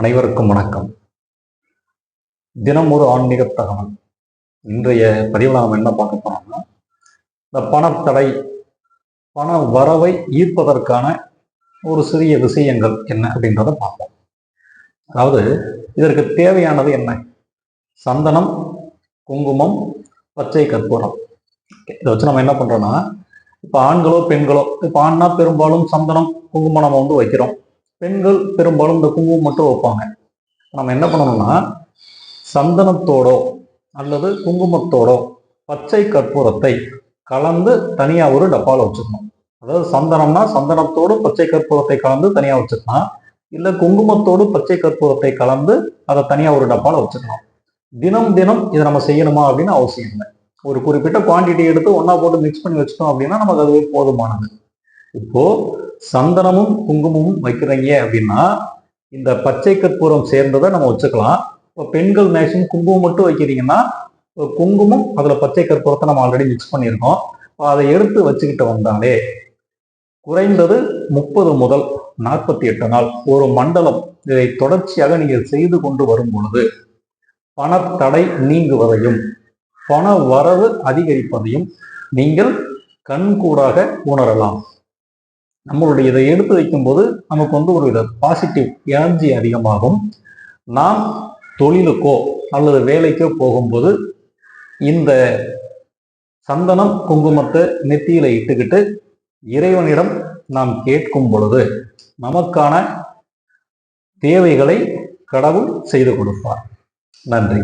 அனைவருக்கும் வணக்கம். தினம் ஒரு ஆன்மீக தகவல். இன்றைய பதிவில் நாம் என்ன பார்க்க போறோம்னா இந்த பணத்தடை பண வரவை ஈர்ப்பதற்கான ஒரு சிறிய விஷயங்கள் என்ன அப்படின்றத பார்ப்போம். அதாவது இதற்கு தேவையானது என்ன? சந்தனம் குங்குமம் பச்சை கற்பூரம். இதை வச்சு நம்ம என்ன பண்றோம்னா இப்போ ஆண்களோ பெண்களோ இப்போ ஆண்னா பெரும்பாலும் சந்தனம் குங்குமம் நம்ம வந்து வைக்கிறோம். பெண்கள் பெரும்பாலும் இந்த குங்குமம் மட்டும் வைப்பாங்க. நம்ம என்ன பண்ணணும்னா சந்தனத்தோடோ அல்லது குங்குமத்தோடோ பச்சை கற்பூரத்தை கலந்து தனியாக ஒரு டப்பாவில் வச்சுக்கணும். அதாவது சந்தனம்னா சந்தனத்தோடு பச்சை கற்பூரத்தை கலந்து தனியாக வச்சுக்கலாம். இல்லை குங்குமத்தோடு பச்சை கற்பூரத்தை கலந்து அதை தனியாக ஒரு டப்பாவில் வச்சுக்கணும் தினம் தினம் இதை நம்ம செய்யணுமா அப்படின்னு அவசியம் இல்லை. ஒரு குறிப்பிட்ட குவாண்டிட்டி எடுத்து ஒன்றா போட்டு மிக்ஸ் பண்ணி வச்சுட்டோம் அப்படின்னா நமக்கு அதுவே போதுமானது. இப்போ சந்தனமும் குங்குமமும் வைக்கிறீங்க அப்படின்னா இந்த பச்சை கற்பூரம் சேர்ந்ததை நம்ம வச்சுக்கலாம். இப்போ பெண்கள் மேக்சிமம் குங்குமம் மட்டும் வைக்கிறீங்கன்னா குங்குமம் அதில் பச்சை கற்பூரத்தை நம்ம ஆல்ரெடி மிக்ஸ் பண்ணியிருக்கோம். இப்போ அதை எடுத்து வச்சுக்கிட்டு வந்தாலே குறைந்தது முப்பது முதல் நாற்பத்தி எட்டு நாள் ஒரு மண்டலம் இதை தொடர்ச்சியாக நீங்கள் செய்து கொண்டு வரும் பொழுது பணத்தடை நீங்குவதையும் பண வரவு அதிகரிப்பதையும் நீங்கள் கண்கூடாக உணரலாம். நம்மளுடைய இதை எடுத்து வைக்கும்போது நமக்கு வந்து ஒரு வித பாசிட்டிவ் எனர்ஜி அதிகமாகும். நாம் தொழிலுக்கோ அல்லது வேலைக்கோ போகும்போது இந்த சந்தனம் குங்குமத்தை நெத்தியில இட்டுக்கிட்டு இறைவனிடம் நாம் கேட்கும் பொழுது நமக்கான தேவைகளை கடவுள் செய்து கொடுப்பார். நன்றி.